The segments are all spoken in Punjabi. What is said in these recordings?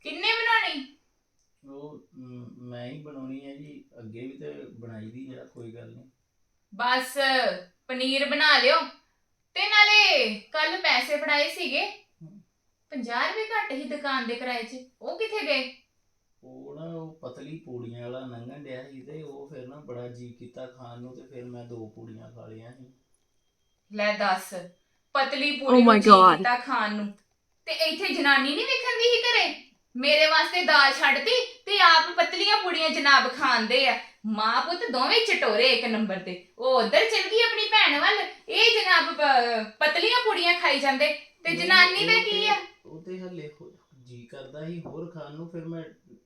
ਕਿੰਨੇ ਬਣਾਉਣੀ? ਉਹ ਮ, ਮੈਂ ਹੀ ਬਣਾਉਣੀ ਹੈ ਜੀ। ਅੱਗੇ ਵੀ ਤੇ ਬਣਾਈ ਦੀ ਆ ਕੋਈ ਗੱਲ ਨਹੀਂ। ਬਸ ਪਨੀਰ ਬਣਾ ਲਿਓ। ਤੇ ਨਾਲੇ ਕੱਲ ਪੈਸੇ ਫੜਾਏ ਸੀਗੇ। 50 ਰੁਪਏ ਘੱਟ ਹੀ ਦੁਕਾਨ ਦੇ ਕਿਰਾਏ 'ਚ। ਉਹ ਕਿੱਥੇ ਗਏ? ਉਹ ਨਾ ਉਹ ਪਤਲੀ ਪੂੜੀਆਂ ਵਾਲਾ ਲੰਘਣ ਡਿਆ ਸੀ ਤੇ ਉਹ ਫਿਰ ਨਾ ਬੜਾ ਜੀ ਕੀਤਾ ਖਾਣ ਨੂੰ ਤੇ ਫਿਰ ਮੈਂ ਦੋ ਪੂੜੀਆਂ ਖਾ ਲਈਆਂ ਸੀ। ਲੈ ਦੱਸ ਪਤਲੀ ਪੂਰੀ Oh my ਨੂੰ ਜੀ God. ਕੀਤਾ ਖਾਣ ਨੂੰ। ਤੇ ਇੱਥੇ ਜਨਾਨੀ ਨਹੀਂ ਵੇਖਣ ਦੀ ਹੀ ਘਰੇ? ਮੇਰੇ ਵਾਸਤੇ ਦਾਲ ਛੱਡਤੀ ਤੇ ਆਪ ਪਤਲੀਆਂ ਪੂੜੀਆਂ ਜਨਾਬ ਖਾਂਦੇ ਆ। ਮਾਂ ਪੁੱਤ ਦੋਵੇਂ ਚਟੋਰੇ ਇੱਕ ਨੰਬਰ ਤੇ। ਉਹ ਉਧਰ ਚਲ ਗਈ ਆਪਣੀ ਭੈਣ ਵੱਲ। ਇਹ ਜਨਾਬ ਪ- ਪਤਲੀਆਂ ਪੂੜੀਆਂ ਖਾਈ ਜਾਂਦੇ। ਤੇ ਜਨਾਨੀ ਦਾ ਕੀ ਆ? ਉਹ ਤੇ ਹੱਲੇ ਜੀ ਕਰਦਾ ਸੀ ਹੋਰ ਖਾਣ ਨੂੰ। ਫਿਰ ਮੈਂ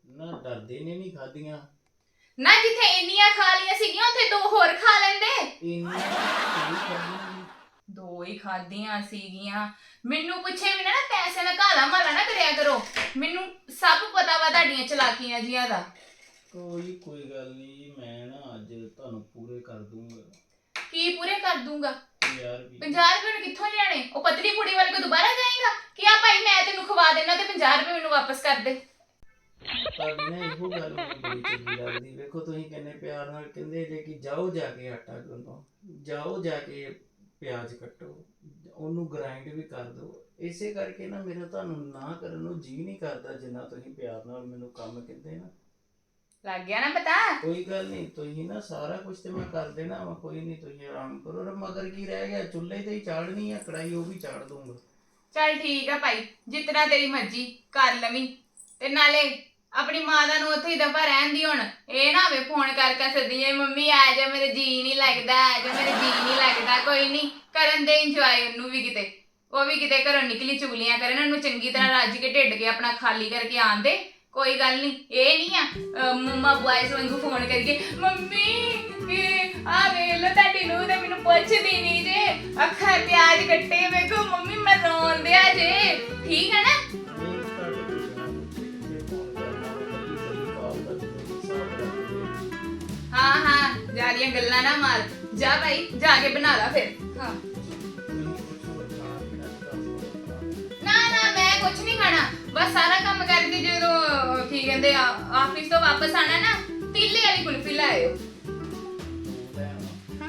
ਨਾ ਡਰਦੇ ਨੇ ਨਹੀਂ ਖਾਧੀਆਂ। ਨਾ ਜਿੱਥੇ ਇੰਨੀਆਂ ਖਾ ਲੀਆਂ ਸੀਗੀਆਂ ਉੱਥੇ ਦੋ ਹੋਰ ਖਾ ਲੈਂਦੇ। ਇੰਨੀਆਂ ਨਹੀਂ ਖਾਧੀਆਂ ਦੋ ਹੀ ਖਾਧੀਆਂ ਸੀਗੀਆਂ। ਮੈਨੂੰ ਪੁੱਛੇ ਵੀ ਨਾ ਨਾ ਪੈਸੇ ਦਾ ਘਾਲਾ ਮਾਲਾ ਨਾ ਕਰਿਆ ਕਰੋ। ਮੈਨੂੰ ਸਭ ਪਤਾ ਵਾ ਤੁਹਾਡੀਆਂ ਚਲਾਕੀਆਂ ਜੀਆਂ ਦਾ। ਕੋਈ ਕੋਈ ਗੱਲ ਨਹੀਂ ਮੈਂ ਨਾ ਅੱਜ ਤੁਹਾਨੂੰ ਪੂਰੇ ਕਰ ਦੂੰਗਾ। ਕੀ ਪੂਰੇ ਕਰ ਦੂੰਗਾ? ਯਾਰ ਵੀ 50 ਰੁਪਏ ਕਿੱਥੋਂ ਲਿਆਣੇ ਉਹ ਪਤਲੀ ਕੁੜੀ ਵਾਲੇ ਕੋ ਦੁਬਾਰਾ ਜਾਏਗਾ? ਕਿ ਆ ਭਾਈ ਮੈਂ ਤੈਨੂੰ ਖਵਾ ਦੇਣਾ ਤੇ 50 ਰੁਪਏ ਮੈਨੂੰ ਵਾਪਸ ਕਰ ਦੇ। ਤੁਹਾਡੀ ਨਾ ਇਹੋ ਗੱਲ ਮੈਨੂੰ ਬੜੀ ਚੰਗੀ ਲੱਗਦੀ। ਵੇਖੋ ਤੁਸੀਂ ਕਿੰਨੇ ਪਿਆਰ ਨਾਲ ਕਹਿੰਦੇ ਜੇ ਕਿ ਜਾਓ ਜਾ ਕੇ ਆਟਾ ਗੁੰਨੋ। ਜਾਓ ਜਾ ਕੇ ਪਿਆਜ਼ ਕੱਟੋ ਉਹਨੂੰ ਗ੍ਰਾਈਂਡ ਵੀ ਕਰ ਦਿਓ। ਇਸੇ ਕਰਕੇ ਨਾ ਮੇਰਾ ਤੁਹਾਨੂੰ ਨਾ ਕਰਨ ਨੂੰ ਜੀ ਨਹੀਂ ਕਰਦਾ ਜਿੰਨਾ ਤੁਸੀਂ ਪਿਆਰ ਨਾਲ ਮੈਨੂੰ ਕੰਮ ਕਹਿੰਦੇ ਨਾ। ਲੱਗ ਗਿਆ ਨਾ ਪਤਾ? ਕੋਈ ਗੱਲ ਨਹੀਂ ਤੁਸੀਂ ਨਾ ਸਾਰਾ ਕੁਝ ਤੇ ਮੈਂ ਕਰ ਦੇਣਾ ਵਾ ਕੋਈ ਨਹੀਂ ਤੁਸੀਂ ਆਰਾਮ ਕਰੋ। ਰ ਮਗਰ ਕੀ ਰਹਿ ਗਿਆ? ਚੁੱਲ੍ਹੇ ਤੇ ਹੀ ਚਾੜਨੀ ਆ ਕੜਾਈ ਉਹ ਵੀ ਚਾੜ ਦੂੰਗਾ। ਚੱਲ ਠੀਕ ਆ ਭਾਈ ਜਿਤਨਾ ਤੇਰੀ ਮਰਜ਼ੀ ਕਰ ਲਵੀਂ। ਤੇ ਨਾਲੇ ਆਪਣੀ ਮਾਂ ਦਾ ਨੂੰ ਉੱਥੇ ਹੀ ਦਫਾ ਰਹਿਣ ਦੀ ਹੁਣ। ਇਹ ਨਾ ਹੋਵੇ ਫੋਨ ਕਰ ਕਰ ਸੱਦੀਏ ਮੰਮੀ ਆ ਜਾ ਮੇਰੇ ਜੀ ਨਹੀਂ ਲੱਗਦਾ ਆ ਜਾ ਮੇਰੇ ਜੀ ਨਹੀਂ ਲੱਗਦਾ ਕੋਈ ਨਹੀਂ ਕਰਨ ਦੇ ਇੰਜੋਏ ਉਹਨੂੰ ਵੀ ਕਿਤੇ। ਉਹ ਵੀ ਕਿਤੇ ਘਰੋਂ ਨਿਕਲੀ ਚੁਗਲੀਆਂ ਕਰਨ ਉਹਨੂੰ ਚੰਗੀ ਤਰ੍ਹਾਂ ਰੱਜ ਕੇ ਢਿੱਡ ਕੇ ਆਪਣਾ ਖਾਲੀ ਕਰਕੇ ਆਣ ਦੇ। ਕੋਈ ਗੱਲ ਨਹੀਂ ਇਹ ਨਹੀਂ ਆ ਅਹ ਮੰਮਾ ਬੁਆਇਸ ਵਾਂਗੂ ਫੋਨ ਕਰਕੇ ਮੰਮੀ ਇਹ ਆ ਵੇਖ ਲੋ ਤੁਹਾਡੀ ਨੂੰ ਤੇ ਮੈਨੂੰ ਪੁੱਛਦੀ ਨਹੀਂ ਜੇ। ਅੱਖਾਂ ਪਿਆਜ ਕੱਟੇ ਵੇਖੋ ਮੰਮੀ ਮੈਂ ਰੋਣ ਦਿਆ ਜੇ। ਠੀਕ ਹੈ ਨਾ? ਜਾਰੀਆਂ ਗੱਲਾਂ ਨਾ ਮਾਰ। ਜਾ ਭਾਈ ਜਾ ਕੇ ਬਣਾ ਲਾ ਫਿਰ। ਹਾਂ। ਨਾ ਨਾ ਮੈਂ ਕੁਝ ਨਹੀਂ ਖਾਣਾ। ਬਸ ਸਾਰਾ ਕੰਮ ਕਰਕੇ ਜਦੋਂ ਕੀ ਕਹਿੰਦੇ ਆ ਆਫਿਸ ਤੋਂ ਵਾਪਸ ਆਣਾ ਨਾ ਤੀਲੇ ਵਾਲੀ ਕੁਲਫੀ ਲੈ ਆਇਓ। ਲੈ ਆਵਾਂ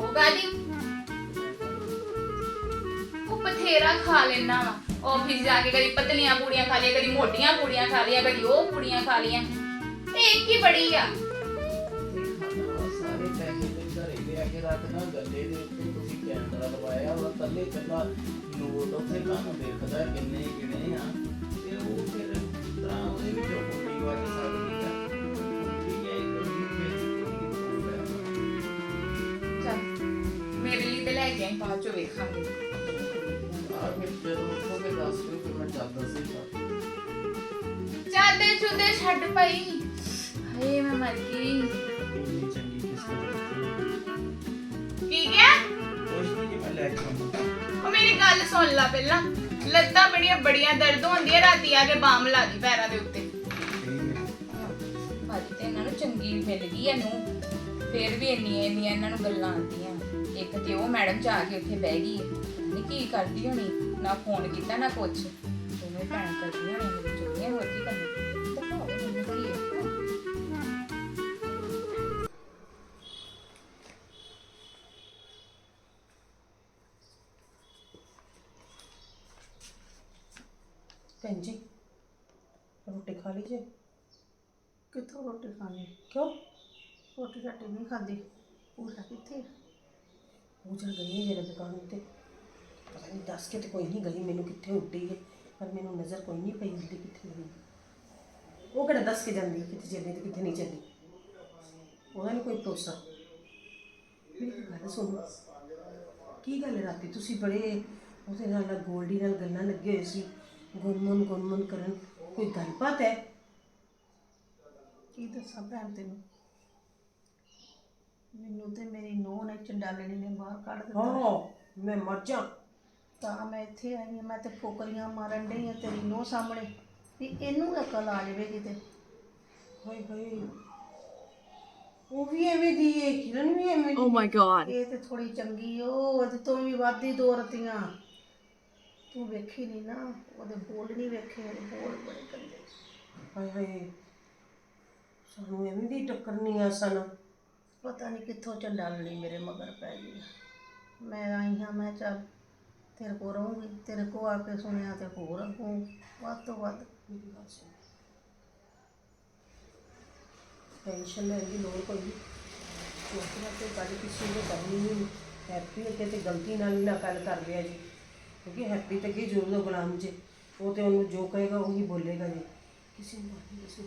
ਹੋਗਾ ਜੀ। ਉਹ ਬਥੇਰਾ ਖਾ ਲੈਣਾ ਵਾ। ਆਫਿਸ ਜਾ ਕੇ ਕਦੀ ਪਤਲੀਆਂ ਪੂੜੀਆਂ ਖਾ ਲਿਆ ਕਦੀ ਮੋਟੀਆਂ ਪੂੜੀਆਂ ਖਾ ਲਿਆ ਕਦੀ ਉਹ ਪੂੜੀਆਂ ਖਾ ਲੀਆਂ ਤੇ ਇੱਕ ਹੀ ਬੜੀ ਆ। ਸਾਰੇ ਪੈਸੇ ਤੇ ਘਰੇ ਲਿਆ ਕੇ ਰੱਖਣਾ ਗੱਲੇ ਦੇ ਉੱਤੇ ਤੁਸੀਂ ਕੈਮਰਾ ਲਵਾਇਆ ਵਾ ਥੱਲੇ ਕੱਲਾ ਨੋਟ ਉੱਥੇ ਤੁਹਾਨੂੰ ਦੇਖਦਾ ਕਿੰਨੇ ਗਿਣੇ ਆ। ਤੇ ਉਹ ਫਿਰ ਇਸ ਤਰ੍ਹਾਂ ਉਹਦੇ ਵਿੱਚੋਂ ਕੁੰਡੀ ਵੱਜ ਸਕਦੀ ਆ। ਠੀਕ ਹੈ ਇੱਕ ਚੱਲ ਮੇਰੇ ਲਈ ਤੇ ਲੈ ਕੇ ਆਈ ਬਾਅਦ ਚੋਂ ਵੇਖਾਂਗੇ। ਆ ਫਿਰ ਜਦੋਂ ਉੱਠੋਗੇ ਦੱਸ ਦਿਓ ਫਿਰ ਮੈਂ ਚੱਲਦਾ ਸੀਗਾ ਚਾਦੇ ਚੁਦੇ ਛੱਡ ਪਈ। ਹਾਏ ਮੈਂ ਮਰ ਗਈ। ਇੰਨੀ ਚੰਗੀ ਕਿਸਮਤ ਕੀ ਗਿਆ ਕੁਛ ਨਹੀਂ ਜੀ ਮੈਂ ਲੈ ਕੇ ਆਉਂਦਾ ਉਹ ਮੇਰੀ ਗੱਲ ਸੁਣ ਲੈ ਪਹਿਲਾਂ। ਲੱਤਾਂ ਬੜੀਆਂ ਬੜੀਆਂ ਦਰਦ ਹੁੰਦੀਆਂ, ਰਾਤੀ ਆ ਕੇ ਬਾਮ ਲਾ ਦੀ ਪੈਰਾਂ ਦੇ ਉੱਤੇ। ਭਾਜੀ, ਤੇ ਇਹਨਾਂ ਨੂੰ ਚੰਗੀ ਮਿਲ ਗਈ ਇਹਨੂੰ ਫੇਰ ਵੀ ਇੰਨੀਆਂ ਇੰਨੀਆਂ ਇਹਨਾਂ ਨੂੰ ਗੱਲਾਂ ਆਉਂਦੀਆਂ। ਇੱਕ ਤੇ ਉਹ ਮੈਡਮ ਜਾ ਕੇ ਉੱਥੇ ਬਹਿ ਗਈ। ਨਹੀਂ, ਕੀ ਕਰਦੀ ਹੋਣੀ? ਨਾ ਫੋਨ ਕੀਤਾ, ਨਾ ਕੁਛ। ਦੋਵੇਂ ਭੈਣ ਕਰਦੀਆਂ ਹੋਣੀ। ਭੈਣ ਜੀ? ਰੋਟੀ ਖਾ ਲਈ ਜੇ? ਕਿੱਥੋਂ ਰੋਟੀ ਖਾਣੀ? ਕਿਉਂ? ਰੋਟੀ ਰਾਟੀ ਨਹੀਂ ਖਾਂਦੀ। ਪੂਰਾ ਕਿੱਥੇ ਉਹ ਚਲ ਗਈ ਹੈ ਜਿਹੜੇ ਦੁਕਾਨ ਉੱਤੇ। ਪਤਾ ਨਹੀਂ ਦੱਸ ਕੇ ਤੇ ਕੋਈ ਨਹੀਂ ਗਈ ਮੈਨੂੰ ਕਿੱਥੇ ਉੱਡੀ ਹੈ। ਪਰ ਮੈਨੂੰ ਨਜ਼ਰ ਕੋਈ ਨਹੀਂ ਪਈ ਉੱਡੀ ਕਿੱਥੇ ਗਈ। ਉਹ ਕਿਹੜਾ ਦੱਸ ਕੇ ਜਾਂਦੀ ਕਿੱਥੇ ਚੱਲੀ ਤੇ ਕਿੱਥੇ ਨਹੀਂ ਚੱਲੀ ਉਹਦਾ ਨਹੀਂ ਕੋਈ ਭਰੋਸਾ? ਮੇਰੀ ਗੱਲ ਸੁਣੋ। ਕੀ ਗੱਲ ਹੈ ਰਾਤੀ? ਤੁਸੀਂ ਬੜੇ ਉਹਦੇ ਨਾਲ ਗੋਲਡੀ ਨਾਲ ਗੱਲਾਂ ਲੱਗੇ ਹੋਏ ਸੀ। ਗੁੰਮਨ ਗੁੰਮਨ ਕਰਨ। ਕੋਈ ਗੱਲਬਾਤ ਹੈ? ਕੀ ਦੱਸਾਂ ਭੈਣ ਤੈਨੂੰ? ਮੈਨੂੰ ਤੇ ਮੇਰੀ ਨੂੰਹ ਨੇ ਚੰਡਾਲਣੀ ਨੇ ਬਾਹਰ ਕੱਢ ਦਿੱਤਾ। ਹਾਂ ਮੈਂ ਮਰ ਜਾ ਤਾਂ ਮੈਂ ਇੱਥੇ ਆਈ ਹਾਂ ਮੈਂ ਤੇ ਫੋਕਰੀਆਂ ਮਾਰਨ ਡਈ ਹਾਂ ਤੇਰੀ ਨੂੰਹ ਸਾਹਮਣੇ। ਵੀ ਇਹਨੂੰ ਅਕਲ ਆ ਜਾਵੇ ਕਿਤੇ। ਹਾਏ ਹਾਏ। ਉਹ ਵੀ ਐਵੇਂ ਦੀ ਹੈ ਕਿਰਨ ਵੀ ਐਵੇਂ ਦੀ Oh my god. ਇਹ ਤੇ ਥੋੜੀ ਚੰਗੀ ਓ ਇਹਦੇ ਤੋਂ ਵੀ ਵਾਦੀ ਦੋ ਰਤੀਆਂ। ਤੂੰ ਵੇਖੀ ਨਹੀਂ ਨਾ ਉਹਦੇ ਬੋਲ ਨਹੀਂ ਵੇਖੇ ਉਹਦੇ ਬੋਲ ਬੜੇ ਗੰਦੇ। ਹਾਏ ਹਾਏ ਸਾਨੂੰ ਐਵੇਂ ਦੀ ਟੱਕਰ ਨਹੀਂ ਆ ਸਨ ਪਤਾ ਨਹੀਂ ਕਿੱਥੋਂ ਚੰਡਾਲਣੀ ਮੇਰੇ ਮਗਰ ਪੈ ਗਈ ਮੈਂ ਆਈ ਹਾਂ ਮੈਂ ਚੱਲ ਤੇਰੇ ਕੋ ਰਹੂੰਗੀ ਤੇਰੇ ਕੋ ਆ ਕੇ ਸੁਣਿਆ ਤੇ ਹੋਰ ਅੱਗੋਂ ਵੱਧ ਤੋਂ ਵੱਧ। ਮੇਰੀ ਗੱਲ ਸੁਣ। ਟੈਨਸ਼ਨ ਲੈਣ ਦੀ ਲੋੜ ਕੋਈ ਨਹੀਂ ਚੁੱਪ ਤੇ ਗੱਲ ਕਿਸੇ ਨੇ ਕਰਨੀ ਨਹੀਂ ਹੈਪੀ ਅੱਗੇ ਤੇ ਗਲਤੀ ਨਾਲ ਹੀ ਨਾ ਗੱਲ ਕਰ ਲਿਆ ਜੀ। ਕਿਉਂਕਿ ਹੈਪੀ ਤੇ ਕੀ ਜ਼ਰੂਰ ਦਾ ਗੁਲਾਮ ਜੇ। ਉਹ ਤੇ ਉਹਨੂੰ ਜੋ ਕਹੇਗਾ, ਉਹੀ ਬੋਲੇਗਾ ਜੀ। ਕਿਸੇ ਨੂੰ ਨਹੀਂ ਦੱਸੋ,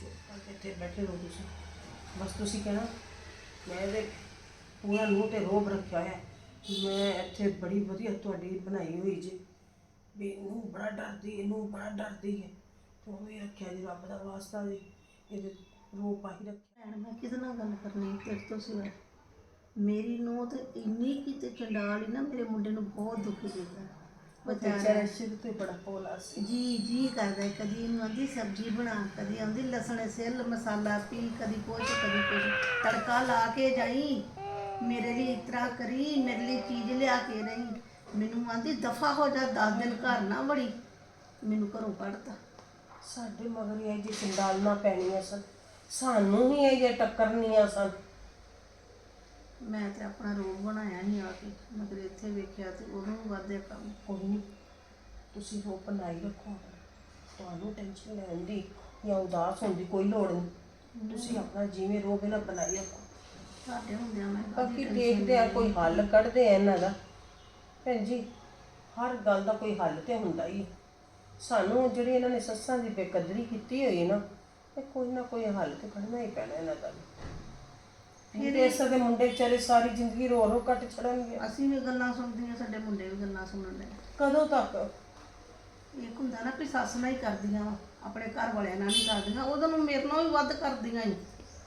ਚੁੱਪ ਕਰਕੇ ਇੱਥੇ ਬੈਠੇ ਰਹੋ ਤੁਸੀਂ। ਬਸ ਤੁਸੀਂ ਕਹਿਣਾ, ਮੈਂ ਇਹਦੇ ਪੂਰਾ ਨੂੰਹ ਤੇ ਰੋਬ ਰੱਖਿਆ ਹੋਇਆ। ਮੈਂ ਇੱਥੇ ਬੜੀ ਵਧੀਆ ਤੁਹਾਡੀ ਬਣਾਈ ਹੋਈ ਜੀ। ਵੀ ਇਹਨੂੰ ਬੜਾ ਡਰਦੀ, ਇਹਨੂੰ ਬੜਾ ਡਰਦੀ ਹੈ। ਤੇ ਉਹ ਵੀ ਰੱਖਿਆ ਜੀ, ਰੱਬ ਦਾ ਵਾਸਤਾ ਜੀ। ਇਹਦੇ ਰੂਪ ਆਹੀ ਰੱਖਿਆ। ਭੈਣ, ਮੈਂ ਕਿਹਦੇ ਨਾਲ ਗੱਲ ਕਰਨੀ ਤੇਰੇ ਤੋਂ ਸਿਵਾ ਮੇਰੀ ਨੂੰਹ ਤੇ ਇੰਨੀ ਕਿਤੇ ਚੰਡਾਲ ਹੀ ਨਾ ਮੇਰੇ ਮੁੰਡੇ ਨੂੰ ਬਹੁਤ ਦੁੱਖ ਦਿੱਤਾ ਉਹ ਵਿਚਾਰਾ ਸ਼ੁਰੂ ਤੋਂ ਹੀ ਬੜਾ ਭੋਲਾ ਸੀ। ਜੀ ਜੀ ਕਰਦਾ ਹੈ, ਕਦੀ ਇਹਨੂੰ ਆਂਦੀ ਸਬਜ਼ੀ ਬਣਾ ਕਦੀ ਆਂਦੀ ਲਸਣ ਸਿੱਲ ਮਸਾਲਾ ਪੀ ਕਦੀ ਕੁਛ ਕਦੀ ਕੁਛ। ਤੜਕਾ ਲਾ ਕੇ ਜਾਈ ਮੇਰੇ ਲਈ ਇਤਰਾ ਕਰੀ ਮੇਰੇ ਲਈ ਚੀਜ਼ ਲਿਆ ਕੇ ਰਹੀ ਮੈਨੂੰ ਆਂਦੀ ਦਫਾ ਹੋ ਜਾ 10 ਦਿਨ ਘਰ ਨਾ ਵੜੀ। ਮੈਨੂੰ ਘਰੋਂ ਕੱਢਤਾ। ਸਾਡੇ ਮਗਰ ਇਹ ਜੀ ਚੰਡਾਲਣਾ ਪੈਣੀਆਂ ਸਨ। ਸਾਨੂੰ ਹੀ ਇਹ ਜੇ ਟੱਕਰਨੀਆਂ ਸਨ। ਮੈਂ ਤੇ ਆਪਣਾ ਰੋਗ ਬਣਾਇਆ ਨਹੀਂ ਆ ਕੇ ਮਗਰ ਇੱਥੇ ਵੇਖਿਆ ਤੇ ਉਹਨੂੰ ਵਾਧੇ ਕੰਮ। ਕੋਈ ਨਹੀਂ ਤੁਸੀਂ ਰੂਪ ਬਣਾਈ ਰੱਖੋ। ਤੁਹਾਨੂੰ ਟੈਨਸ਼ਨ ਲੈਣ ਦੀ ਜਾਂ ਉਦਾਸ ਹੋਣ ਦੀ ਕੋਈ ਲੋੜ ਨਹੀਂ। ਤੁਸੀਂ ਆਪਣਾ ਜਿਵੇਂ ਰੋਗ ਹੈ ਨਾ ਬਣਾਈ ਰੱਖੋ। ਸਾਡੇ ਹੁੰਦਿਆਂ ਮੈਂ ਬਾਕੀ ਦੇਖਦੇ ਆ ਕੋਈ ਹੱਲ ਕੱਢਦੇ ਆ ਇਹਨਾਂ ਦਾ। ਭੈਣ ਜੀ ਹਰ ਗੱਲ ਦਾ ਕੋਈ ਹੱਲ ਤੇ ਹੁੰਦਾ ਹੀ ਹੈ ਸਾਨੂੰ ਜਿਹੜੀ ਇਹਨਾਂ ਨੇ ਸੱਸਾਂ ਦੀ ਬੇਕਦਰੀ ਕੀਤੀ ਹੋਈ ਹੈ ਨਾ ਇਹ ਕੋਈ ਨਾ ਕੋਈ ਹੱਲ ਤੇ ਕੱਢਣਾ ਹੀ ਪੈਣਾ ਇਹਨਾਂ ਦਾ ਫਿਰ ਇਸ ਦੇ ਮੁੰਡੇ ਵਿਚਾਰੇ ਸਾਰੀ ਜ਼ਿੰਦਗੀ ਰੋ ਰੋ ਕੱਟ ਛੜਨਗੇ ਅਸੀਂ ਵੀ ਗੱਲਾਂ ਸੁਣਦੀਆਂ ਸਾਡੇ ਮੁੰਡੇ ਵੀ ਗੱਲਾਂ ਸੁਣਨ ਕਦੋਂ ਤੱਕ? ਇੱਕ ਹੁੰਦਾ ਨਾ ਵੀ ਸੱਸ ਨਾਲ ਹੀ ਕਰਦੀਆਂ ਵਾ ਆਪਣੇ ਘਰ ਵਾਲਿਆਂ ਨਾਲ ਨਹੀਂ ਕਰਦੀਆਂ ਉਦੋਂ ਨੂੰ ਮੇਰੇ ਨਾਲ ਵੀ ਵੱਧ ਕਰਦੀਆਂ ਹੀ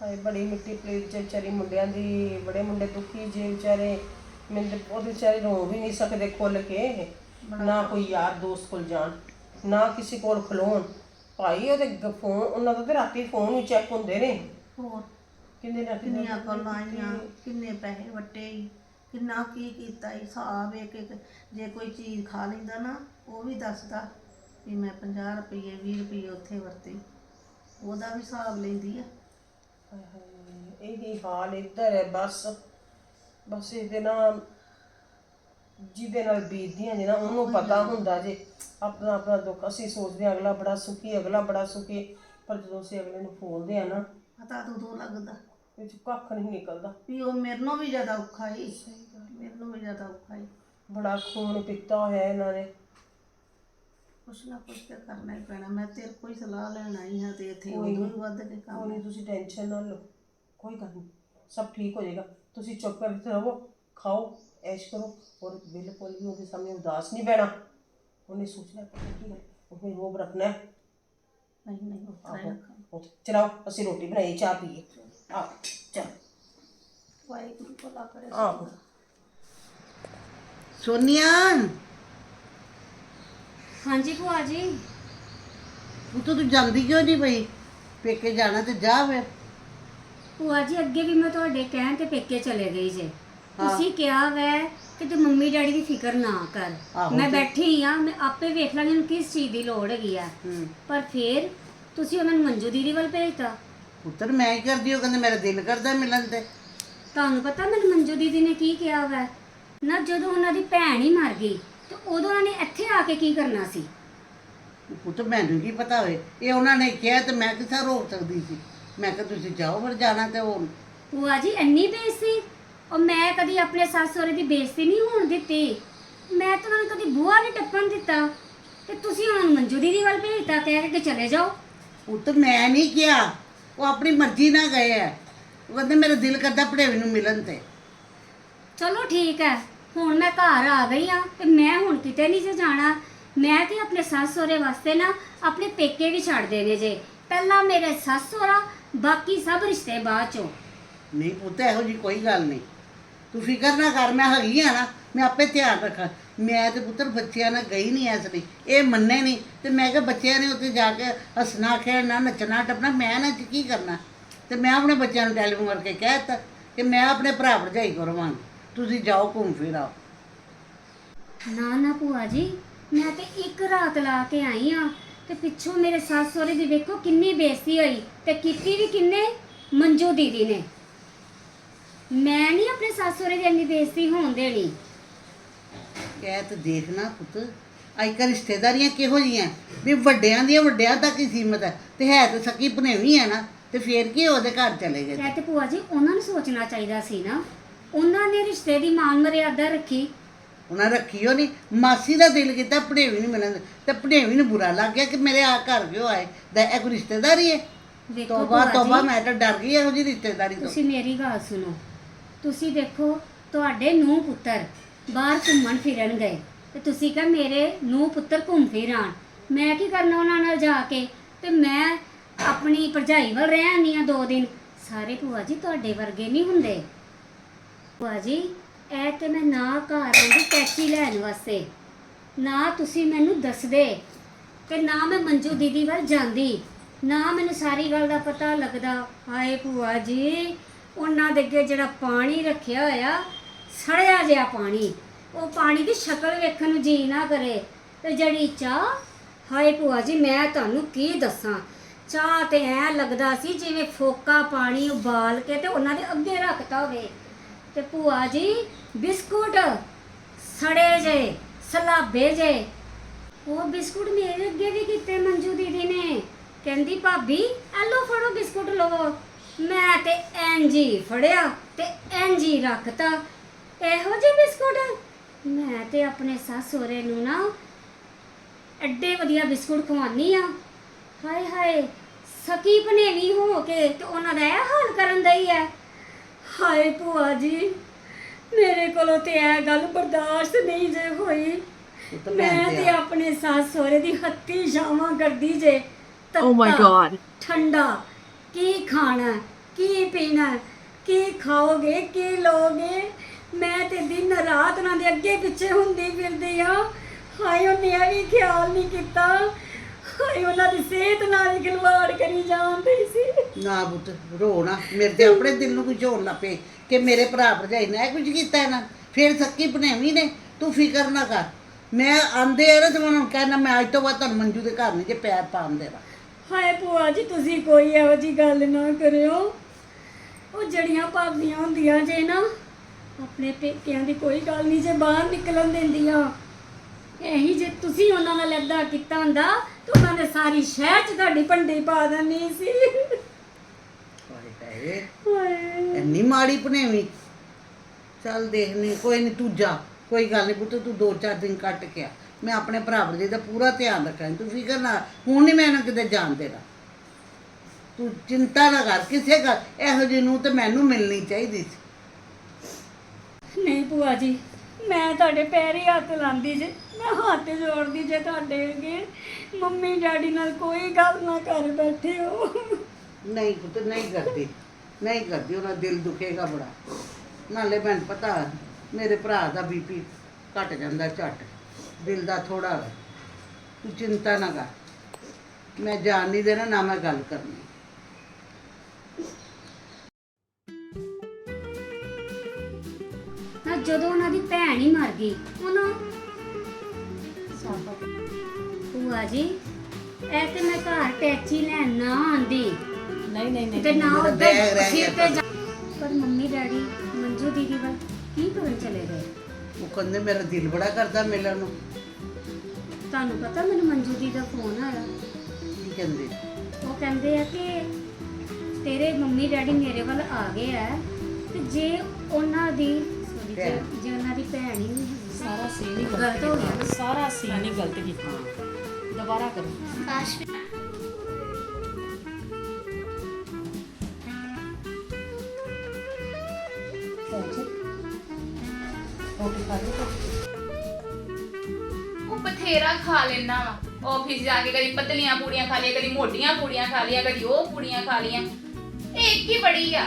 ਹਾਏ ਬੜੀ ਮਿੱਟੀ ਪਲੇਟ ਚ ਵਿਚਾਰੀ ਮੁੰਡਿਆਂ ਦੀ ਬੜੇ ਮੁੰਡੇ ਦੁਖੀ ਜੇ ਵਿਚਾਰੇ। ਮੈਨੂੰ ਤੇ ਉਹਦੇ ਵਿਚਾਰੇ ਰੋ ਵੀ ਨਹੀਂ ਸਕਦੇ ਖੁੱਲ ਕੇ। ਨਾ ਕੋਈ ਯਾਰ ਦੋਸਤ ਕੋਲ ਜਾਣ ਨਾ ਕਿਸੇ ਕੋਲ ਖਲੋਣ। ਭਾਈ ਉਹਦੇ ਗ- ਫੋਨ ਉਹਨਾਂ ਦਾ ਤੇ ਰਾਤੀ ਫੋਨ ਹੀ ਚੈੱਕ ਹੁੰਦੇ ਨੇ। ਹੋਰ? ਕਿੰਨੇ ਨਾ ਕਿੰਨੇ ਕਿੰਨੀਆਂ ਗੱਲਾਂ ਆਈਆਂ ਕਿੰਨੇ ਪੈਸੇ ਵਟੇ ਈ, ਕਿੰਨਾ ਕੀ ਕੀਤਾ ਈ, ਹਿਸਾਬ ਇੱਕ ਇੱਕ ਜੇ ਕੋਈ ਚੀਜ਼ ਖਾ ਲੈਂਦਾ ਨਾ ਉਹ ਵੀ ਦੱਸਦਾ ਵੀ ਮੈਂ 50 ਰੁਪਏ 20 ਰੁਪਏ ਉੱਥੇ ਵਰਤੇ ਉਹਦਾ ਵੀ ਹਿਸਾਬ ਲੈਂਦੀ ਆ। ਹਾਏ ਹਾਏ, ਇਹੀ ਹਾਲ ਇੱਧਰ ਹੈ ਬਸ ਬਸ ਇਹਦੇ ਨਾਲ ਜਿਹਦੇ ਨਾਲ ਬੀਤਦੀਆਂ ਨੇ ਨਾ ਉਹਨੂੰ ਪਤਾ ਹੁੰਦਾ ਜੇ ਆਪਣਾ ਆਪਣਾ ਦੁੱਖ ਅਸੀਂ ਸੋਚਦੇ ਹਾਂ ਅਗਲਾ ਬੜਾ ਸੁਖੀ ਅਗਲਾ ਬੜਾ ਸੁਖੀ ਪਰ ਜਦੋਂ ਅਸੀਂ ਅਗਲੇ ਨੂੰ ਫੋਲਦੇ ਆ ਨਾ। ਪਤਾ ਤਾਂ ਉਦੋਂ ਲੱਗਦਾ। ਵਿੱਚ ਕੱਖ ਨਹੀਂ ਨਿਕਲਦਾ। ਵੀ ਉਹ ਮੇਰੇ ਨਾਲੋਂ ਵੀ ਜ਼ਿਆਦਾ ਔਖਾ ਈ ਮੇਰੇ ਨਾਲੋਂ ਵੀ ਜ਼ਿਆਦਾ ਔਖਾ ਈ ਬੜਾ ਖੂਨ ਪੀਤਾ ਹੋਇਆ ਇਹਨਾਂ ਨੇ। ਕੁਛ ਨਾ ਕੁਛ ਤੇ ਕਰਨਾ ਹੀ ਪੈਣਾ। ਮੈਂ ਤੇਰੇ ਕੋਈ ਸਲਾਹ ਲੈਣ ਆਈ ਹਾਂ ਤੇ ਇੱਥੇ ਉਦੋਂ ਹੀ ਵੱਧ ਕੇ ਕੰਮ ਕੋਈ ਨਹੀਂ ਤੁਸੀਂ ਟੈਨਸ਼ਨ ਨਾ ਲਓ। ਕੋਈ ਗੱਲ ਨਹੀਂ ਸਭ ਠੀਕ ਹੋ ਜਾਏਗਾ। ਤੁਸੀਂ ਚੁੱਪ ਕਰਕੇ ਰਹੋ। ਖਾਓ ਐਸ਼ ਕਰੋ। ਔਰ ਬਿਲਕੁਲ ਵੀ ਉਹਦੇ ਸਾਹਮਣੇ ਉਦਾਸ ਨਹੀਂ ਬਹਿਣਾ। ਉਹਨੇ ਸੋਚਣਾ ਪਤਾ ਕੀ ਹੈ। ਉਹਨੇ ਰੋਬ ਰੱਖਣਾ ਹੈ। ਨਹੀਂ ਨਹੀਂ ਹੀ ਰੱਖਾਂ ਉੱਠ, ਚਲਾਓ। ਅਸੀਂ ਰੋਟੀ ਬਣਾਈ ਚਾਹ ਪੀਏ। ਆ ਚਲ। ਵਾਹਿਗੁਰੂ ਭਲਾ ਕਰੇ ਆਹੋ। ਸੋਨੀਆ। ਹਾਂਜੀ ਭੂਆ ਜੀ। ਤੂੰ ਤਾਂ ਜਾਂਦੀ ਕਿਉਂ ਨਹੀਂ ਪਈ? ਪੇਕੇ ਜਾਣਾ ਤੇ ਜਾ ਫਿਰ। ਭੂਆ ਜੀ ਅੱਗੇ ਵੀ ਮੈਂ ਤੁਹਾਡੇ ਕਹਿਣ ਤੇ ਪੇਕੇ ਚਲੇ ਗਈ ਜੇ। ਤੁਸੀਂ ਕਿਹਾ ਵੈ ਕਿ ਤੂੰ ਮੰਮੀ ਡੈਡੀ ਦੀ ਫਿਕਰ ਨਾ ਕਰ। ਮੈਂ ਬੈਠੀ ਆ ਮੈਂ ਆਪੇ ਵੇਖ ਲਾਂਗੀ ਕਿਸ ਚੀਜ਼ ਦੀ ਲੋੜ ਹੈਗੀ ਆ। ਪਰ ਫਿਰ ਤੁਸੀਂ ਉਹਨਾਂ ਨੂੰ ਮੰਜੂ ਦੀਦੀ ਵੱਲ ਭੇਜਤਾ। ਪੁੱਤਰ ਮੈਂ ਹੀ ਕਰਦੀ ਉਹ ਕਹਿੰਦੇ ਮੇਰਾ ਦਿਲ ਕਰਦਾ ਮਿਲਣ ਤੇ। ਤੁਹਾਨੂੰ ਪਤਾ ਮੈਨੂੰ ਮੰਜੂ ਦੀਦੀ ਨੇ ਕੀ ਕਿਹਾ ਵੈ? ਨਾ ਜਦੋਂ ਉਹਨਾਂ ਦੀ ਭੈਣ ਹੀ ਮਰ ਗਈ ਤੇ ਉਦੋਂ ਉਹਨਾਂ ਨੇ ਇੱਥੇ ਆ ਕੇ ਕੀ ਕਰਨਾ ਸੀ? ਪੁੱਤ ਮੈਨੂੰ ਕੀ ਪਤਾ ਹੋਵੇ? ਇਹ ਉਹਨਾਂ ਨੇ ਕਿਹਾ ਤੇ ਮੈਂ ਕਿੱਥੇ ਰੋਕ ਸਕਦੀ ਸੀ? ਮੈਂ ਕਿਹਾ ਤੁਸੀਂ ਜਾਓ ਫਿਰ ਜਾਣਾ ਤੇ ਉਹ ਭੂਆ ਜੀ ਇੰਨੀ ਬੇਇੱਜ਼ਤੀ? ਉਹ ਮੈਂ ਕਦੀ ਆਪਣੇ ਸੱਸ ਸਹੁਰੇ ਦੀ ਬੇਇੱਜ਼ਤੀ ਨਹੀਂ ਹੋਣ ਦਿੱਤੀ। ਮੈਂ ਤਾਂ ਉਹਨਾਂ ਨੂੰ ਕਦੀ ਬੂਹਾ ਨਹੀਂ ਟੱਪਣ ਦਿੱਤਾ। ਤੇ ਤੁਸੀਂ ਉਹਨਾਂ ਨੂੰ ਮੰਜੂ ਦੀਦੀ ਵੱਲ ਭੇਜਤਾ ਕਹਿ ਕੇ ਕਿ ਚਲੇ ਜਾਓ। ਪੁੱਤ ਮੈਂ ਨਹੀਂ ਕਿਹਾ। ਉਹ ਆਪਣੀ ਮਰਜ਼ੀ ਨਾਲ ਗਏ ਆ ਉਹ ਕਹਿੰਦੇ ਮੇਰਾ ਦਿਲ ਕਰਦਾ ਭੜੇਵੀ ਨੂੰ ਮਿਲਣ ਤੇ। ਚਲੋ ਠੀਕ ਹੈ ਹੁਣ ਮੈਂ ਘਰ ਆ ਗਈ ਆ ਤੇ ਮੈਂ ਹੁਣ ਕਿਤੇ ਨਹੀਂ ਜੇ ਜਾਣਾ। ਮੈਂ ਤੇ ਆਪਣੇ ਸੱਸ ਸਹੁਰੇ ਵਾਸਤੇ ਨਾ ਆਪਣੇ ਪੇਕੇ ਵੀ ਛੱਡ ਦੇਣੇ ਜੇ। ਪਹਿਲਾਂ ਮੇਰੇ ਸੱਸ ਸਹੁਰਾ ਬਾਕੀ ਸਭ ਰਿਸ਼ਤੇ ਬਾਅਦ ਚੋਂ। ਨਹੀਂ ਪੁੱਤ ਇਹੋ ਜੀ ਕੋਈ ਗੱਲ ਨਹੀਂ। ਤੂੰ ਫਿਕਰ ਨਾ ਕਰ ਮੈਂ ਹੈਗੀ ਆ ਨਾ। ਮੈਂ ਆਪੇ ਧਿਆਨ ਰੱਖਾਂ। ਮੈਂ ਤੇ ਪੁੱਤਰ ਬੱਚਿਆਂ ਨਾਲ ਗਈ ਨਹੀਂ ਇਸ ਲਈ। ਇਹ ਮੰਨੇ ਨਹੀਂ ਤੇ ਮੈਂ ਕਿਹਾ ਬੱਚਿਆਂ ਨੇ ਉੱਥੇ ਜਾ ਕੇ ਹੱਸਣਾ, ਖੇਡਣਾ, ਨੱਚਣਾ, ਟੱਪਣਾ, ਮੈਂ ਨਾ ਕੀ ਕਰਨਾ? ਤੇ ਮੈਂ ਆਪਣੇ ਬੱਚਿਆਂ ਨੂੰ ਟੈਲੀਫੋਨ ਕਰਕੇ ਕਹਿ ਦਿੱਤਾ ਕਿ ਮੈਂ ਆਪਣੇ ਭਰਾ ਭਰਜਾਈ ਕੋਲ ਰਵਾਂਗੀ। ਤੁਸੀਂ ਜਾਓ, ਘੁੰਮ ਫਿਰ ਆਓ। ਨਾ ਨਾ ਭੂਆ ਜੀ, ਮੈਂ ਤੇ ਇੱਕ ਰਾਤ ਲਾ ਕੇ ਆਈ ਆ। ਤੇ ਪਿੱਛੋਂ ਮੇਰੇ ਸੱਸ ਸਹੁਰੇ ਦੀ ਵੇਖੋ ਕਿੰਨੀ ਬੇਇੱਜ਼ਤੀ ਹੋਈ ਤੇ ਕੀਤੀ ਵੀ ਕਿੰਨੇ? ਮੰਜੂ ਦੀਦੀ ਨੇ। ਮੈਂ ਨਹੀਂ ਆਪਣੇ ਸੱਸ ਸਹੁਰੇ ਦੀ ਇੰਨੀ ਬੇਇੱਜ਼ਤੀ ਹੋਣ ਦੇਣੀ। ਕਹਿ ਤੇ ਦੇਖਣਾ ਪੁੱਤ। ਅੱਜ ਕੱਲ੍ਹ ਰਿਸ਼ਤੇਦਾਰੀਆਂ ਕਿਹੋ ਜੀਆਂ ਵੀ ਵੱਡਿਆਂ ਦੀਆਂ ਵੱਡਿਆਂ ਤੱਕ ਹੀ ਸੀਮਤ ਹੈ। ਤੇ ਹੈ ਤੇ ਸਕੀ ਭਨੇਵੀਂ ਹੈ ਨਾ। ਤੇ ਫੇਰ ਕੀ ਉਹਦੇ ਘਰ ਚਲੇ ਗਏ। ਤੇ ਭੂਆ ਜੀ ਉਹਨਾਂ ਨੂੰ ਸੋਚਣਾ ਚਾਹੀਦਾ ਸੀ ਨਾ। ਉਹਨਾਂ ਨੇ ਰਿਸ਼ਤੇ ਦੀ ਮਾਨ ਮਰਿਆਦਾ ਰੱਖੀ। ਉਹਨਾਂ ਰੱਖੀਓ ਨਹੀਂ ਮਾਸੀ ਦਾ ਦਿਲ ਕੀਤਾ ਭਣੇਵੀ ਨੂੰ ਮਿਲਣ। ਦਾ, ਤੇ ਭਣੇਵੀ ਨੂੰ ਬੁਰਾ ਲੱਗ ਗਿਆ ਕਿ ਮੇਰੇ ਆ ਘਰ ਕਿਉਂ ਆਏ? ਦਾ ਇਹ ਕੋਈ ਰਿਸ਼ਤੇਦਾਰੀ ਹੈ? ਵੇਖੋ ਤੋਬਾ ਭੂਆ ਤੋਬਾ ਜੀ ਮੈਂ ਤਾਂ ਡਰ ਗਈ ਇਹੋ ਜੀ ਰਿਸ਼ਤੇਦਾਰੀ ਤੋਂ। ਤੁਸੀਂ ਮੇਰੀ ਗੱਲ ਸੁਣੋ। ਤੁਸੀਂ ਦੇਖੋ ਤੁਹਾਡੇ ਨੂੰ ਪੁੱਤਰ ਬਾਹਰ ਘੁੰਮਣ ਫਿਰਨ ਗਏ ਤੇ ਤੁਸੀਂ ਕਹ ਮੇਰੇ ਨੂੰ ਪੁੱਤਰ ਘੁੰਮ ਫਿਰ ਆਣ ਮੈਂ ਕੀ ਕਰਨਾ ਉਹਨਾਂ ਨਾਲ ਜਾ ਕੇ? ਤੇ ਮੈਂ ਆਪਣੀ ਭਰਜਾਈ ਵੱਲ ਰਹਿ ਆਉਂਦੀ ਆ ਦੋ ਦਿਨ। ਸਾਰੇ ਭੂਆ ਜੀ ਤੁਹਾਡੇ ਵਰਗੇ ਨਹੀਂ ਹੁੰਦੇ। ਭੂਆ ਜੀ, ਇਹ ਤੇ ਮੈਂ ਨਾ ਘਰ ਆਉਂਦੀ ਟੈਕਸੀ ਲੈਣ ਵਾਸਤੇ। ਨਾ ਤੁਸੀਂ ਮੈਨੂੰ ਦੱਸਦੇ ਤੇ ਨਾ ਮੈਂ ਮੰਜੂ ਦੀਦੀ ਵੱਲ ਜਾਂਦੀ। ਨਾ ਮੈਨੂੰ ਸਾਰੀ ਗੱਲ ਦਾ ਪਤਾ ਲੱਗਦਾ। ਹਾਏ ਭੂਆ ਜੀ, ਉਹਨਾਂ ਦੇ ਅੱਗੇ ਜਿਹੜਾ ਪਾਣੀ ਰੱਖਿਆ ਹੋਇਆ ਸੜਿਆ ਜਿਹਾ ਪਾਣੀ। ਉਹ ਪਾਣੀ ਦੀ ਸ਼ਕਲ ਵੇਖਣ ਨੂੰ ਜੀ ਨਾ ਕਰੇ। ਤੇ ਜਿਹੜੀ ਚਾਹ, ਹਾਏ ਭੂਆ ਜੀ, ਮੈਂ ਤੁਹਾਨੂੰ ਕੀ ਦੱਸਾਂ? ਚਾਹ ਤੇ ਐ ਲੱਗਦਾ ਸੀ ਜਿਵੇਂ ਫੋਕਾ ਪਾਣੀ ਉਬਾਲ ਕੇ ਤੇ ਉਹਨਾਂ ਦੇ ਅੱਗੇ ਰੱਖਤਾ ਹੋਵੇ। ਤੇ ਭੂਆ ਜੀ, ਬਿਸਕੁਟ ਸੜੇ ਜੇ, ਸਲਾਬੇ ਜੇ। ਉਹ ਬਿਸਕੁਟ ਮੇਰੇ ਅੱਗੇ ਵੀ ਕੀਤੇ ਮੰਜੂ ਦੀਦੀ ਨੇ। ਕਹਿੰਦੀ, ਭਾਬੀ ਐ ਲੋ ਫੜੋ ਬਿਸਕੁਟ ਲਵੋ। ਮੈਂ ਤੇ ਐਂਜੀ ਫੜਿਆ ਤੇ ਐਂਜੀ ਰੱਖਤਾ। ਇਹੋ ਜਿਹੇ ਬਿਸਕੁਟ? ਮੈਂ ਤੇ ਆਪਣੇ ਸੱਸ ਸਹੁਰੇ ਨੂੰ ਨਾ ਐਡੇ ਵਧੀਆ ਬਿਸਕੁਟ ਖਵਾਨੀ ਆ ਹਾਏ ਹਾਏ ਸਕੀ ਭਨੇਵੀ ਹੋ ਕੇ ਤੇ ਉਹਨਾਂ ਦਾ ਇਹ ਹਾਲ ਕਰਨ ਦਈ ਹੈ ਹਾਏ ਭੂਆ ਜੀ ਮੇਰੇ ਕੋਲੋਂ ਤੇ ਇਹ ਗੱਲ ਬਰਦਾਸ਼ਤ ਨਹੀਂ ਜੇ ਹੋਈ। ਮੈਂ ਤੇ। ਆਪਣੇ ਸੱਸ ਸਹੁਰੇ ਦੀ ਹੱਤੀ ਛਾਵਾਂ ਕਰਦੀ ਜੇ। Oh my ਤੱਤਾ, God. ਠੰਡਾ ਕੀ ਖਾਣਾ ਕੀ ਪੀਣਾ ਕੀ ਖਾਓਗੇ ਕੀ ਲੋਗੇ ਮੈਂ ਤੇ ਦਿਨ ਰਾਤ ਉਹਨਾਂ ਦੇ ਅੱਗੇ ਪਿੱਛੇ ਹੁੰਦੀ ਫਿਰਦੀ ਆ ਹਾਏ ਉਹਨੇ ਇਹ ਵੀ ਖਿਆਲ ਨਹੀਂ ਕੀਤਾ। ਹਾਏ ਉਹਨਾਂ ਦੀ ਸਿਹਤ ਨਾਲ ਹੀ ਖਿਲਵਾੜ ਕਰੀ ਜਾਂਦੀ ਸੀ। ਨਾ ਪੁੱਤ ਰੋ ਨਾ। ਮੇਰੇ ਤੇ ਆਪਣੇ ਦਿਲ ਨੂੰ ਕੁਝ ਹੋਣ ਲੱਗ ਪਏ ਕਿ ਮੇਰੇ ਭਰਾ ਭਰਜਾਈ ਨੇ ਇਹ ਕੁਝ ਕੀਤਾ ਨਾ। ਫਿਰ ਸੱਕੀ ਭਣੇਵੀਂ ਨੇ। ਤੂੰ ਫਿਕਰ ਨਾ ਕਰ। ਮੈਂ ਆਂਦੇ ਆ ਨਾ ਤੇ ਮੈਂ ਉਹਨਾਂ ਨੂੰ ਕਹਿਣਾ ਮੈਂ ਅੱਜ ਤੋਂ ਬਾਅਦ ਤੁਹਾਨੂੰ ਮੰਜੂ ਦੇ ਘਰ ਨਹੀਂ ਜੇ ਪੈਰ ਪਾਉਣ ਦੇਣਾ। ਹਾਏ ਭੂਆ ਜੀ ਤੁਸੀਂ ਕੋਈ ਇਹੋ ਜੀ ਗੱਲ ਨਾ ਕਰਿਓ। ਉਹ ਜੜੀਆਂ ਭਾਬੀਆਂ ਹੁੰਦੀਆਂ ਜੇ ਨਾ ਆਪਣੇ ਪੇਕਿਆਂ ਦੀ ਕੋਈ ਗੱਲ ਨਹੀਂ ਜੇ ਬਾਹਰ ਨਿਕਲਣ ਦਿੰਦੀਆਂ। ਇਹੀ ਜੇ ਤੁਸੀਂ ਉਹਨਾਂ ਨਾਲ ਏਦਾਂ ਕੀਤਾ ਹੁੰਦਾ ਤਾਂ ਉਹਨਾਂ ਨੇ ਸਾਰੀ ਸ਼ਹਿਰ 'ਚ ਤੁਹਾਡੀ ਭੰਡੀ ਪਾ ਦੇਣੀ ਸੀ। ਹਾਏ ਹਾਏ ਹਾਏ। ਇੰਨੀ ਮਾੜੀ ਭਣੇਵੀਂ। ਚੱਲ ਦੇਖਨੇ ਕੋਈ ਨਹੀਂ ਤੂੰ ਜਾ। ਕੋਈ ਗੱਲ ਨਹੀਂ ਪੁੱਤ ਤੂੰ ਦੋ ਚਾਰ ਦਿਨ ਕੱਟ ਕੇ ਆ। ਮੈਂ ਆਪਣੇ ਭਰਾ ਭਰਜਾਈ ਦਾ ਪੂਰਾ ਧਿਆਨ ਰੱਖਾਂ ਤੂੰ ਫਿਕਰ ਨਾ ਹੁਣ ਨਹੀਂ ਮੈਂ ਇਹਨਾਂ ਕਿਤੇ ਜਾਣ ਦੇਣਾ। ਤੂੰ ਚਿੰਤਾ ਨਾ ਕਰ ਕਿਸੇ ਗੱਲ। ਇਹੋ ਜਿਹੀ ਨੂੰ ਤੇ ਮੈਨੂੰ ਮਿਲਣੀ ਚਾਹੀਦੀ ਸੀ। ਨਹੀਂ ਭੂਆ ਜੀ, ਮੈਂ ਤੁਹਾਡੇ ਪੈਰੀ ਹੱਥ ਲਾਉਂਦੀ ਜੇ, ਮੈਂ ਹੱਥ ਜੋੜਦੀ ਜੇ ਤੁਹਾਡੇ ਅੱਗੇ। ਮੰਮੀ ਡੈਡੀ ਨਾਲ ਕੋਈ ਗੱਲ ਨਾ ਕਰ ਬੈਠੇ ਹੋ। ਨਹੀਂ ਪੁੱਤ, ਨਹੀਂ ਕਰਦੀ ਨਹੀਂ ਕਰਦੀ, ਉਹਦਾ ਦਿਲ ਦੁਖੇਗਾ ਬੜਾ। ਨਾਲੇ ਮੈਨੂੰ ਪਤਾ, ਮੇਰੇ ਭਰਾ ਦਾ ਬੀਪੀ ਘਟ ਜਾਂਦਾ ਝੱਟ, ਦਿਲ ਦਾ ਥੋੜਾ ਤੂੰ ਚਿੰਤਾ ਨਾ ਕਰ, ਮੈਂ ਜਾਣ ਨਹੀਂ ਦੇਣਾ, ਨਾ ਮੈਂ ਗੱਲ ਕਰਨੀ। ਜਦੋਂ ਉਹਨਾਂ ਦੀ ਭੈਣ ਹੀ ਮਰ ਗਈ ਉਹਨਾਂ ਭੂਆ ਜੀ ਇਹ ਤੇ ਮੈਂ ਘਰ ਟੈਚੀ ਲੈਣ ਨਾ ਆਂਦੀ ਨਹੀਂ ਨਹੀਂ ਨਹੀਂ ਤੇ ਨਾ ਉੱਧਰ ਸਿਰ ਤੇ ਜਾ- ਪਰ ਮੰਮੀ ਡੈਡੀ ਮੰਜੂ ਦੀਦੀ ਵੱਲ ਕੀ ਕਰਨ ਚਲੇ ਗਏ? ਉਹ ਕਹਿੰਦੇ ਮੇਰਾ ਦਿਲ ਬੜਾ ਕਰਦਾ ਮਿਲਣ ਨੂੰ। ਤੁਹਾਨੂੰ ਪਤਾ ਮੈਨੂੰ ਮੰਜੂ ਦੀ ਦਾ ਫੋਨ ਆਇਆ? ਕੀ ਕਹਿੰਦੇ? ਉਹ ਕਹਿੰਦੇ ਆ ਕਿ ਤੇਰੇ ਮੰਮੀ ਡੈਡੀ ਮੇਰੇ ਵੱਲ ਆ ਗਏ ਆ ਤੇ ਜੇ ਉਹਨਾਂ ਦੀ sorry, ਜੇ- ਭੈਣ। ਜੇ ਉਹਨਾਂ ਦੀ ਭੈਣ ਹੀ ਨਹੀਂ ਹੈਗੀ ਤਾਂ ਸਾਰਾ ਸੀਨ ਹੀ ਗਲਤ ਹੋ ਗਿਆ ਨਾ। ਸਾਰਾ ਸੀਨ ਹੀ ਗਲਤ ਕੀਤਾ। ਦੁਬਾਰਾ ਕਰੋ। ਰੋਟੀ ਖਾ ਲਈ ਉਹ ਬਥੇਰਾ ਖਾ ਲੈਣਾ ਵਾ। ਆਫਿਸ ਜਾ ਕੇ ਕਦੀ ਪਤਲੀਆਂ ਪੂੜੀਆਂ ਖਾ ਲਈਆਂ ਕਦੀ ਮੋਟੀਆਂ ਪੂੜੀਆਂ ਖਾ ਲਈਆਂ ਕਦੀ ਉਹ ਪੂੜੀਆਂ ਖਾ ਲਈਆਂ। ਇਹ ਇੱਕ ਹੀ ਬੜੀ ਆ।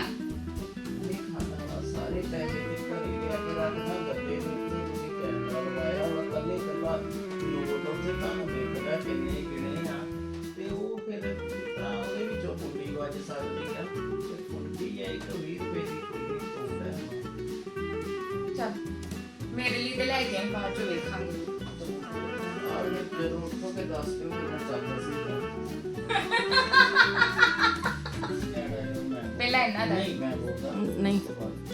ਤੇ ਲੈ ਕੇ ਆਈ, ਬਾਅਦ ਚ ਵੇਖਾਂਗੇ ਆ ਬਾਅਦ ਵਿੱਚ ਜਦੋਂ ਉੱਠੋਗੇ ਦੱਸ ਦਿਓ ਕਿ ਮੈਂ ਚੱਲਦਾ ਸੀ ਪਹਿਲਾਂ ਇਹਨਾਂ ਦਾ। ਨਹੀਂ ਮੈਂ ਬੋਲਦਾ। ਨਹੀਂ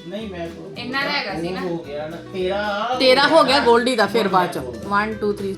ਨਹੀਂ ਮੈਂ ਬੋਲਦਾ। ਇਹਨਾਂ ਦਾ ਹੈਗਾ ਸੀ ਨਾ। ਉਹ ਹੋ ਗਿਆ ਨਾ। ਤੇਰਾ ਤੇਰਾ ਹੋ ਗਿਆ ਗੋਲਡੀ ਦਾ ਫਿਰ ਬਾਅਦ ਚ। 1 2 3